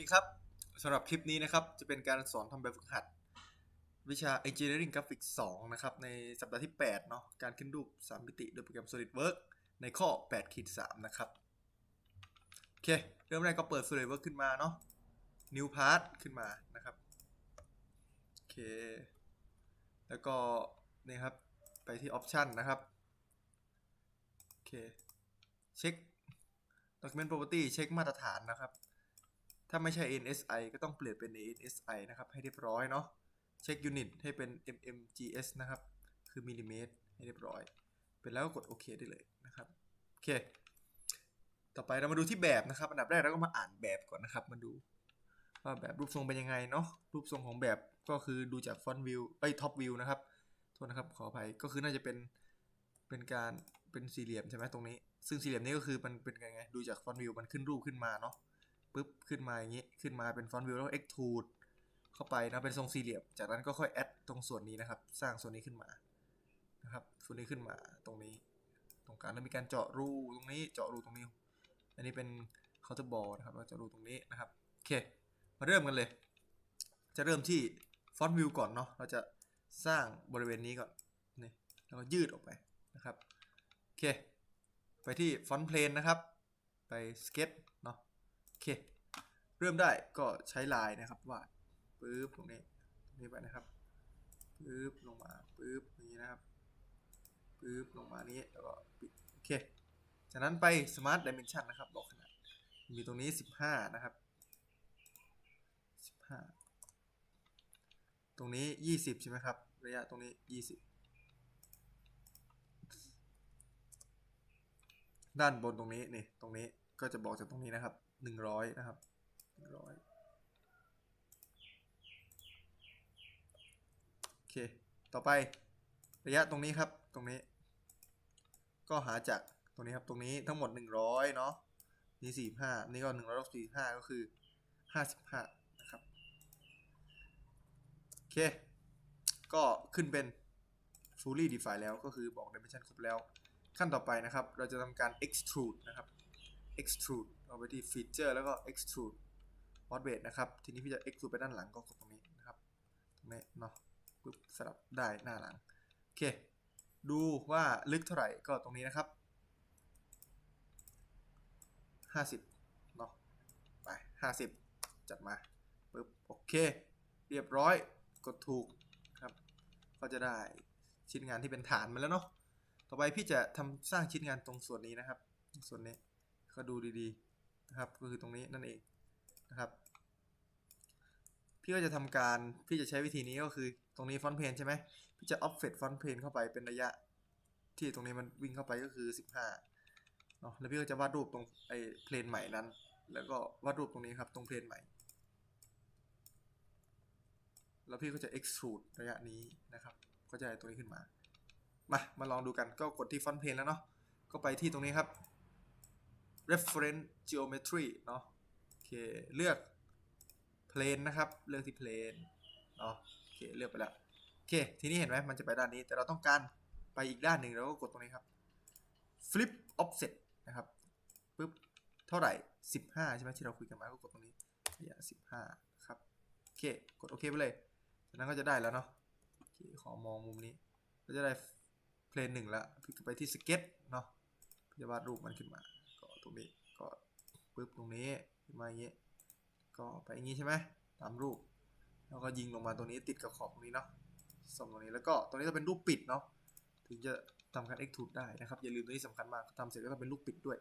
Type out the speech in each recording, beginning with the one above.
ดีครับสำหรับคลิปนี้นะครับ จะเป็นการสอนทำแบบฝึกหัด วิชา Engineering Graphics 2 นะครับ ในสัปดาห์ที่ 8 เนาะการขึ้นรูป 3 มิติโดยโปรแกรม SolidWorks ในข้อ8ขีด3นะครับ โอเค เริ่มแรกก็เปิด SolidWorks ขึ้นมาเนาะ New Part ขึ้นมานะครับ โอเค แล้วก็ นี่ครับ ไปที่ Option นะครับ โอเค เช็ค Document Property เช็คมาตรฐานนะครับ ถ้าไม่ใช่ NSI ก็ต้องเปลี่ยนเป็น NSI นะครับให้เรียบร้อยเนาะเช็คยูนิตให้เป็น mmgs นะครับ คือมิลลิเมตรให้เรียบร้อย เป็นแล้วก็กดโอเคได้เลยนะครับโอเค ต่อไปเรามาดูที่แบบนะครับอันดับแรกเราก็มาอ่านแบบก่อนนะครับ มาดูว่าแบบรูปทรงเป็นยังไงเนาะรูปทรงของแบบก็คือดูจากฟอนต์วิวไอ้ท็อปวิวนะครับโทษนะครับขออภัยก็คือน่าจะเป็นเป็นการเป็นสี่เหลี่ยมใช่ไหมตรงนี้ ซึ่งสี่เหลี่ยมนี้ก็คือมันเป็นไงไงดูจากฟอนต์วิวมันขึ้นรูปขึ้นมาเนาะ ปุ๊บขึ้นมาอย่างนี้ขึ้นมาเป็นฟอนต์วิวแล้วก็ extrude เข้าไปนะเป็นทรงสี่เหลี่ยม จากนั้นก็ค่อยแอดตรงส่วนนี้นะครับ สร้างส่วนนี้ขึ้นมานะครับ ส่วนนี้ขึ้นมาตรงนี้ ตรงกลางแล้วมีการเจาะรูตรงนี้เจาะรูตรงนี้ อันนี้เป็นเคาน์เตอร์บอลนะครับเราจะรูตรงนี้นะครับโอเคมาเริ่มกันเลย จะเริ่มที่ฟอนต์วิวก่อนเนาะเราจะสร้างบริเวณนี้ก่อนนี่แล้วก็ยืดออกไปนะครับโอเค ไปที่ฟอนต์เพลนนะครับ ไปสเก็ต อเค เริ่มได้ก็ใช้ลายนะครับวาดปึ๊บตรงนี้ตรงนี้ไปนะครับปึ๊บลงมาปึ๊บอย่างนี้นะครับปึ๊บลงมานี้แล้วก็ปิดโอเค จากนั้นไป Smart Dimension นะครับบอกขนาด มีตรงนี้ 15 นะครับ 15 ตรงนี้ 20 ใช่ไหมครับ ระยะตรงนี้ 20 ด้านบนตรงนี้นี่ตรงนี้ก็จะบอกจากตรงนี้นะครับ หนึ่งร้อยนะครับหนึ่งร้อยโอเค ต่อไประยะตรงนี้ครับ ตรงนี้ ก็หาจากตรงนี้ครับ ตรงนี้ทั้งหมดหนึ่งร้อยเนาะ นี่สี่ห้านี่ก็หนึ่งร้อยลบสี่ห้าก็คือห้าสิบห้านะครับ โอเค ก็ขึ้นเป็น fully define แล้วก็คือบอก dimension ครบแล้ว ขั้นต่อไปนะครับ เราจะทำการ extrude นะครับ extrude เอาไปที่ feature แล้วก็ extrude moderate นะครับ ทีนี้พี่จะ extrude ไปด้านหลังก็กดตรงนี้นะครับ ตรงนี้เนาะปุ๊บสลับได้หน้าหลัง โอเค ดูว่าลึกเท่าไหร่ก็ตรงนี้นะครับ 50เนาะไป 50 จัดมาปุ๊บโอเค เรียบร้อยกดถูกครับ ก็จะได้ชิ้นงานที่เป็นฐานมาแล้วเนาะต่อไปพี่จะทำสร้างชิ้นงานตรงส่วนนี้นะครับ ส่วนนี้ก็ดูดีๆ นะครับก็คือตรงนี้นั่นเองนะครับพี่ก็จะทำการพี่จะใช้วิธีนี้ก็คือตรงนี้ฟอนต์เพนใช่ไหมพี่จะ offset ฟอนต์เพนเข้าไปเป็นระยะ ที่ตรงนี้มันวิ่งเข้าไปก็คือ 15เนาะแล้วพี่ก็จะวาดรูปตรงไอ้เพลนใหม่นั้น แล้วก็วาดรูปตรงนี้ครับตรงเพลนใหม่ แล้วพี่ก็จะ extrude ระยะนี้นะครับ ก็จะได้ตัวนี้ขึ้นมา มามาลองดูกันก็กดที่ฟอนต์เพนแล้วเนาะก็ไปที่ตรงนี้ครับ reference geometry เนาะโอเคเลือก plane นะครับ เลือกที่ plane เนาะโอเคเลือกไปแล้วโอเคทีนี้เห็นไหมมันจะไปด้านนี้ แต่เราต้องการไปอีกด้านหนึ่งเราก็กดตรงนี้ครับ flip offset นะครับปึ๊บเท่าไหร่ 15 ใช่ไหมที่เราคุยกันมาก็กดตรงนี้ระยะ15ครับโอเคกดโอเคไปเลยจากนั้นก็จะได้แล้วเนาะโอเคขอมองมุมนี้ ก็จะได้เพลนหนึ่งแล้วพี่ก็ไปที่สเก็ตเนาะจะวาดรูปมันขึ้นมา ก็ตรงนี้ก็ปึ๊บตรงนี้ขึ้นมาอย่างนี้ก็ไปอย่างนี้ใช่ไหมตามรูป แล้วก็ยิงลงมาตรงนี้ติดกับขอบตรงนี้เนาะส่งตรงนี้แล้วก็ตรงนี้จะเป็นรูปปิดเนาะถึงจะทำการ extrude ได้นะครับ อย่าลืมตรงนี้สำคัญมากทำเสร็จก็ต้องเป็นรูปปิดด้วย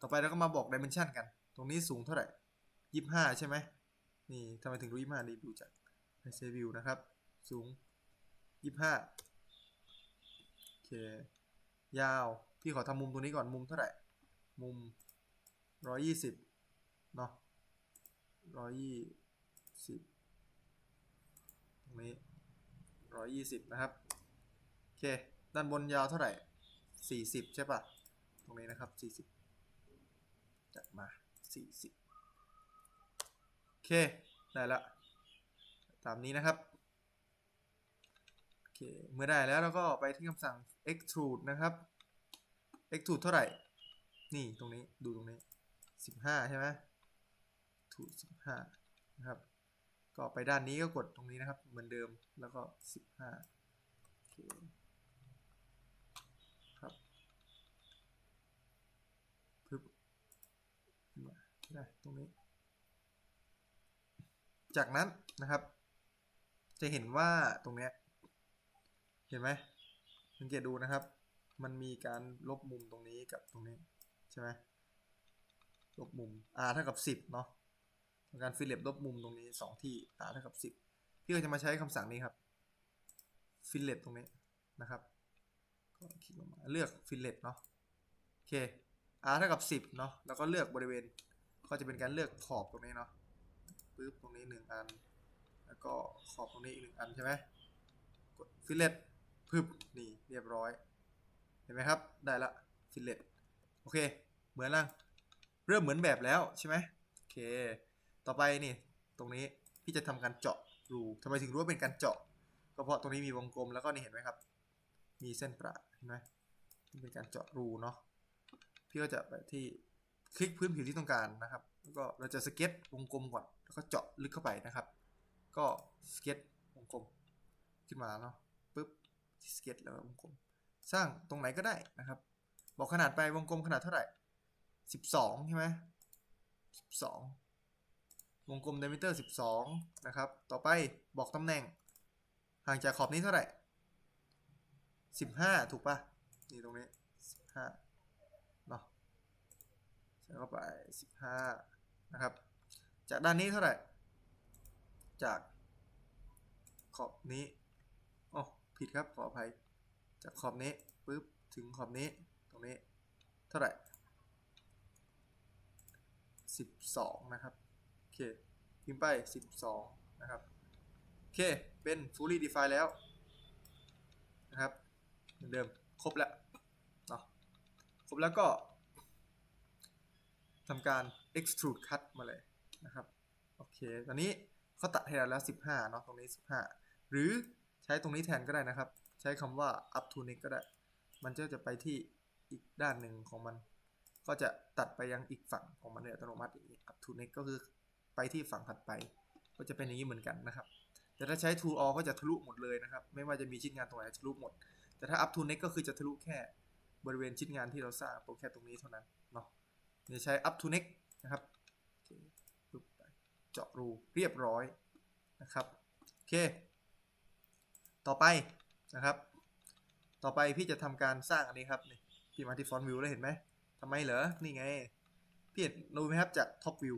ต่อไปเราก็มาบอก dimension กัน ตรงนี้สูงเท่าไหร่ยี่ห้าใช่ไหมนี่ทำไมถึงรู้ยี่ห้าดีดูจาก p i view นะครับ สูงยี่ห้าโอเค ยาว พี่ขอทำมุมตรงนี้ก่อนมุมเท่าไหร่ มุม ร้อยยี่สิบเนาะร้อยยี่สิบตรงนี้ร้อยยี่สิบนะครับ โอเค ด้านบนยาวเท่าไหร่สี่สิบใช่ปะตรงนี้นะครับสี่สิบจัดมาสี่สิบโอเค ได้ละ ตามนี้นะครับ โอเค เมื่อได้แล้วเราก็ไปที่คำสั่ง extrude นะครับ extrude เท่าไหร่ นี่ตรงนี้ดูตรงนี้ 15ใช่ไหม to 15นะครับ ก็ไปด้านนี้ก็กดตรงนี้นะครับ เหมือนเดิมแล้วก็15โอเคครับปึ๊บมาได้ตรงนี้ จากนั้นนะครับ จะเห็นว่าตรงเนี้ยเห็นไหมสังเกตดูนะครับ มันมีการลบมุมตรงนี้กับตรงนี้ใช่ไหม ลบมุม r เท่ากับ 10เนาะการฟิลเลตลบมุมตรงนี้ 2 ที่ r เท่ากับ 10 พี่ก็จะมาใช้คำสั่งนี้ครับฟิลเลตตรงนี้นะครับก็คลิกลงมาเลือกฟิลเลตเนาะโอเค r เท่ากับ 10เนาะแล้วก็เลือกบริเวณก็จะเป็นการเลือกขอบตรงนี้เนาะปึ๊บตรงนี้ 1 อัน แล้วก็ขอบตรงนี้อีกหนึ่งอันใช่ไหมกดฟิลเลตพึบนี่เรียบร้อย เห็นไหมครับ ได้ละฟิลเลตโอเค เหมือนลัง เริ่มเหมือนแบบแล้วใช่ไหมโอเค ต่อไปนี่ ตรงนี้พี่จะทำการเจาะรูทำไมถึงรู้ว่าเป็นการเจาะ ก็เพราะตรงนี้มีวงกลมแล้วก็นี่เห็นไหมครับ มีเส้นประเห็นไหมเป็นการเจาะรูเนาะพี่ก็จะไปที่คลิกพื้นผิวที่ต้องการนะครับ แล้วก็เราจะสเก็ตวงกลมก่อนแล้วก็เจาะลึกเข้าไปนะครับ ก็สเก็ตวงกลมขึ้นมาเนาะปุ๊บสเก็ตแล้ววงกลม สร้างตรงไหนก็ได้นะครับ บอกขนาดไปวงกลมขนาดเท่าไหร่ สิบสองใช่ไหมสิบสองวงกลม diameter สิบสองนะครับ ต่อไปบอกตำแหน่ง ห่างจากขอบนี้เท่าไหร่สิบห้าถูกปะนี่ตรงนี้สิบห้าเนาะใส่เข้าไปสิบห้านะครับ จากด้านนี้เท่าไหร่ จากขอบนี้อ๋อผิดครับขออภัย จากขอบนี้ปุ๊บถึงขอบนี้ตรงนี้เท่าไหร่ สิบสองนะครับ โอเคพิมพ์ไปสิบสองนะครับ โอเค เป็น fully defined แล้ว นะครับ เหมือนเดิม ครบแล้วเนาะครบแล้วก็ทำการ extrude cut มาเลยนะครับ โอเค ตอนนี้เขาตัดให้เราแล้ว 15 เนาะ ตรงนี้ 15 หรือใช้ตรงนี้แทนก็ได้นะครับ ใช้คำว่า up to next ก็ได้ มันจะจะไปที่อีกด้านหนึ่งของมัน ก็จะตัดไปยังอีกฝั่งของมันโดยอัตโนมัติอย่างนี้ up to next ก็คือไปที่ฝั่งถัดไป ก็จะเป็นอย่างนี้เหมือนกันนะครับ แต่ถ้าใช้ to all ก็จะทะลุหมดเลยนะครับ ไม่ว่าจะมีชิ้นงานตรงไหนทะลุหมด แต่ถ้า up to next ก็คือจะทะลุแค่บริเวณชิ้นงานที่เราสร้างตรแค่ตรงนี้เท่านั้นเนาะจะใช้ up to next นะครับเจาะรูเรียบร้อยนะครับโอเค ต่อไปนะครับ ต่อไปพี่จะทำการสร้างอันนี้ครับนี่พี่มาที่ฟอนต์วิวแล้วเห็นไหมำไมเหรอ นี่ไง พี่เห็นดูไหมครับจากท็อปวิว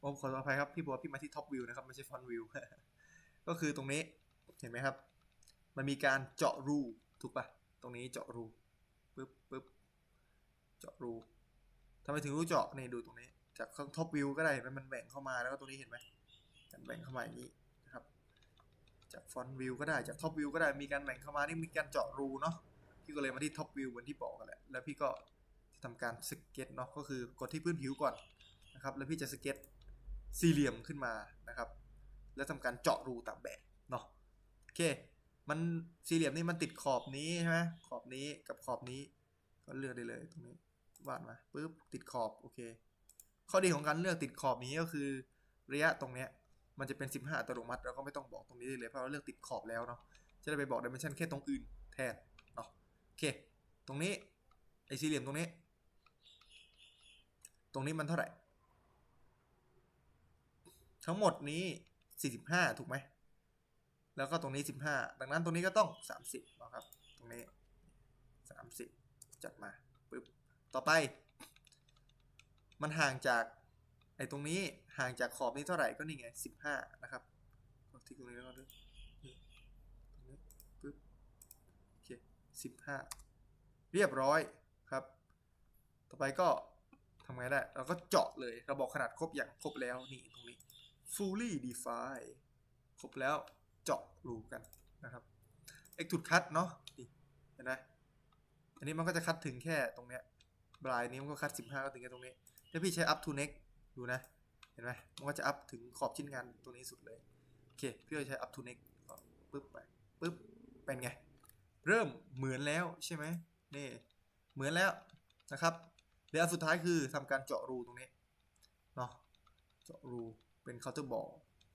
ผมขออภัยครับ พี่บอกว่าพี่มาที่ท็อปวิวนะครับ ไม่ใช่ฟอนต์วิว ก็คือตรงนี้ เห็นไหมครับ มันมีการเจาะรู ถูกปะตรงนี้เจาะรู ปึ๊บปึ๊บเจาะรูทำไมถึงรู้เจาะนี่ดูตรงนี้ จากข้างท็อปวิวก็ได้เห็นไหมมันแบ่งเข้ามา แล้วก็ตรงนี้เห็นไหมมันแบ่งเข้ามาอย่างนี้นะครับ จากฟอนต์วิวก็ได้ จากท็อปวิวก็ได้ มีการแบ่งเข้ามา นี่มีการเจาะรูเนาะ พี่ก็เลยมาที่ท็อปวิวเหมือนที่บอกกันแหละแล้วพี่ก็จะทำการสเก็ตเนาะก็คือกดที่พื้นผิวก่อนนะครับ แล้วพี่จะสเก็ตสี่เหลี่ยมขึ้นมานะครับ แล้วทำการเจาะรูตามแบบเนาะโอเค มันสี่เหลี่ยมนี่มันติดขอบนี้ใช่ไหมขอบนี้กับขอบนี้ ก็เลือกได้เลยตรงนี้วาดมาปุ๊บติดขอบโอเค ข้อดีของการเลือกติดขอบนี้ก็คือ ระยะตรงเนี้ยมันจะเป็น 15อัตโนมัติเราก็ไม่ต้องบอกตรงนี้ได้เลยเพราะเราเลือกติดขอบแล้วเนาะจะได้ไปบอกดิเมนชันแค่ตรงอื่นแทน เนาะโอเค ตรงนี้ ไอสี่เหลี่ยมตรงนี้ ตรงนี้มันเท่าไหร่ ทั้งหมดนี้ 45 ถูกไหม แล้วก็ตรงนี้ 15 ดังนั้นตรงนี้ก็ต้อง 30นะครับ ตรงนี้ 30 จัดมาปึ๊บ ต่อไป มันห่างจากไอ้ตรงนี้ห่างจากขอบนี้เท่าไหร่ก็นี่ไงสิบห้านะครับเอาที่ตรงนี้แล้วก็ 15 เรียบร้อยครับ ต่อไปก็ทำไงได้ เราก็เจาะเลยเราบอกขนาดครบอย่างครบแล้วนี่ตรงนี้ fully define ครบแล้วเจาะรูกันนะครับ extrude cut เนาะเห็นไหมอันนี้มันก็จะคัดถึงแค่ตรงเนี้ยปลายนี้มันก็คัด 15 ก็ถึงแค่ตรงนี้ ถ้าพี่ใช้ up to next ดูนะ เห็นไหมมันก็จะอัพถึงขอบชิ้นงานตรงนี้สุดเลย โอเค พี่จะใช้ up to next ปึ๊บไปปึ๊บเป็นไง เริ่มเหมือนแล้วใช่ไหมนี่เหมือนแล้วนะครับเดี๋ยวสุดท้ายคือทำการเจาะรูตรงนี้เนาะเจาะรูเป็นเคาน์เตอร์บอล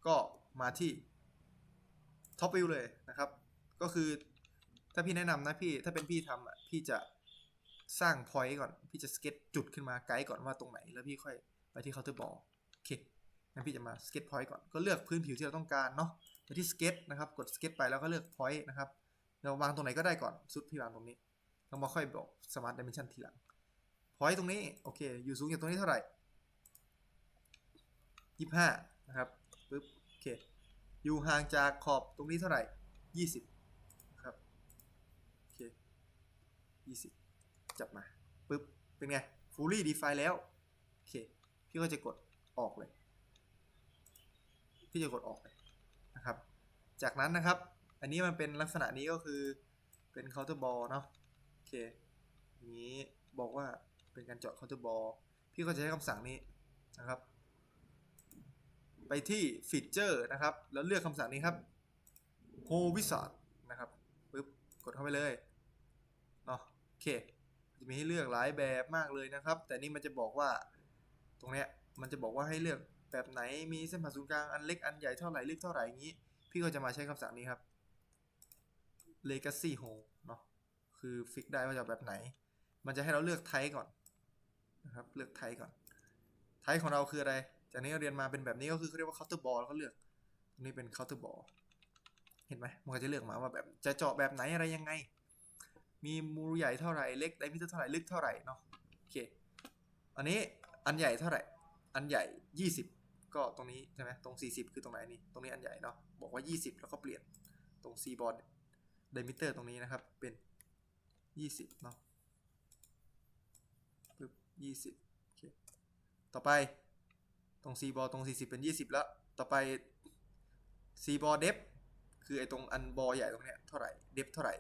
ก็มาที่ท็อปวิวเลยนะครับ ก็คือถ้าพี่แนะนำนะพี่ถ้าเป็นพี่ทำอะพี่จะสร้างพอยต์ก่อน พี่จะสเก็ตจุดขึ้นมาไกด์ก่อนว่าตรงไหน แล้วพี่ค่อยไปที่เคาน์เตอร์บอลโอเคงั้นพี่จะมาสเก็ตพอยต์ก่อนก็เลือกพื้นผิวที่เราต้องการเนาะไปที่สเก็ตนะครับกดสเก็ตไปแล้วก็เลือกพอยต์นะครับ เราวางตรงไหนก็ได้ก่อนสุดพี่วางตรงนี้แล้วมาค่อยบอกสมาร์ทดิเมนชันทีหลังพอยต์ตรงนี้โอเคอยู่สูงจากตรงนี้เท่าไหร่ยี่ห้านะครับปึ๊บโอเคอยู่ห่างจากขอบตรงนี้เท่าไหร่ยี่สิบครับโอเคยี่สิบจับมาปึ๊บเป็นไง fully define แล้วโอเคพี่ก็จะกดออกเลย พี่จะกดออกเลยนะครับ จากนั้นนะครับ อันนี้มันเป็นลักษณะนี้ก็คือเป็น counter ball เนาะโอเคอย่างนี้บอกว่าเป็นการเจาะ counter ball พี่ก็จะใช้คำสั่งนี้นะครับ ไปที่ฟีเจอร์นะครับ แล้วเลือกคำสั่งนี้ครับ h o Wizard นะครับปึ๊บกดเข้าไปเลยเนาะโอเคจะมีให้เลือกหลายแบบมากเลยนะครับ แต่นี่มันจะบอกว่าตรงเนี้ยมันจะบอกว่าให้เลือกแบบไหนมีเส้นผ่าศูนย์กลางอันเล็กอันใหญ่เท่าไหร่เล็กเท่าไหร่อย่างนี้ พี่ก็จะมาใช้คำสั่งนี้ครับ legacy hole เนาะคือฟิกได้ว่าจะแบบไหน มันจะให้เราเลือกไทป์ก่อนนะครับเลือกไทป์ก่อนไทป์ของเราคืออะไร จากนี้เราเรียนมาเป็นแบบนี้ก็คือเขาเรียกว่า counter ball แล้วก็เลือกตรงนี้เป็น counter ball เห็นไหมมันก็จะเลือกมาว่าแบบจะเจาะแบบไหนอะไรยังไง มีมูลใหญ่เท่าไหร่เล็กไดมิเตอร์เท่าไหร่ลึกเท่าไหร่เนาะโอเคอันนี้อันใหญ่เท่าไหร่ อันใหญ่ 20 ก็ตรงนี้ใช่ไหมตรง 40 คือตรงไหนนี่ตรงนี้อันใหญ่เนาะบอกว่า 20 แล้วก็เปลี่ยนตรง C บอร์ด ไดมิเตอร์ตรงนี้นะครับเป็น 20เนาะปึ๊บ20โอเคต่อไปตรง C บอร์ตรง 40 เป็น 20 แล้ว ต่อไป C บอเดฟคือไอ้ตรงอันบอใหญ่ตรงเนี้ยเท่าไหร่เดฟเท่าไหร่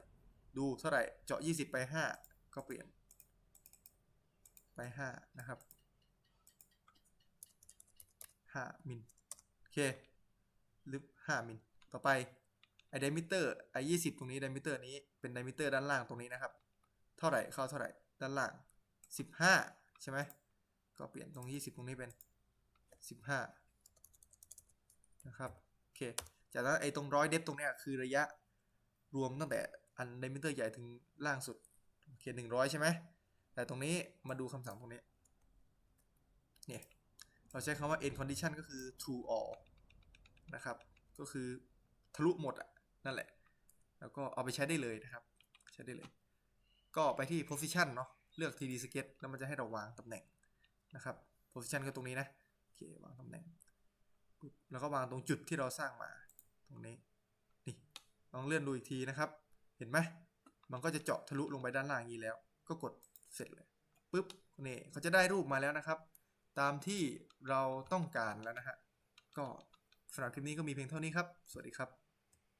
ดูเท่าไหร่ เจาะ 20 ไป 5 ก็เปลี่ยนไป 5 นะครับ 5 มิลโอเคลึก5มิลต่อไป ไอไดมิเตอร์ไอ20ตรงนี้ไดมิเตอร์นี้เป็นไดมิเตอร์ด้านล่างตรงนี้นะครับ เท่าไหร่เข้าเท่าไหร่ด้านล่าง15ใช่ไหมก็เปลี่ยนตรง20ตรงนี้เป็น15นะครับโอเคจากนั้นไอตรงร้อยเดฟตรงเนี้ยคือระยะรวมตั้งแต่อันไดมิเตอร์ใหญ่ถึงล่างสุดโอเค100ใช่ไหมแต่ตรงนี้มาดูคำสั่งตรงนี้เนี่ยเราใช้คำว่า end condition ก็คือ true all นะครับ ก็คือทะลุหมดอะ นั่นแหละ แล้วก็เอาไปใช้ได้เลยนะครับ ใช้ได้เลย ก็ไปที่ position เนาะเลือก 3D sketch แล้วมันจะให้เราวางตำแหน่งนะครับ position ก็ตรงนี้นะโอเควางตำแหน่งปุ๊บแล้วก็วางตรงจุดที่เราสร้างมาตรงนี้นี่ลองเลื่อนดูอีกทีนะครับ เห็นไหมมันก็จะเจาะทะลุลงไปด้านล่างอย่างนี้แล้ว ก็กดเสร็จเลยปุ๊บนี่เขาจะได้รูปมาแล้วนะครับ ตามที่เราต้องการแล้วนะฮะก็สำหรับคลิปนี้ก็มีเพียงเท่านี้ครับ สวัสดีครับ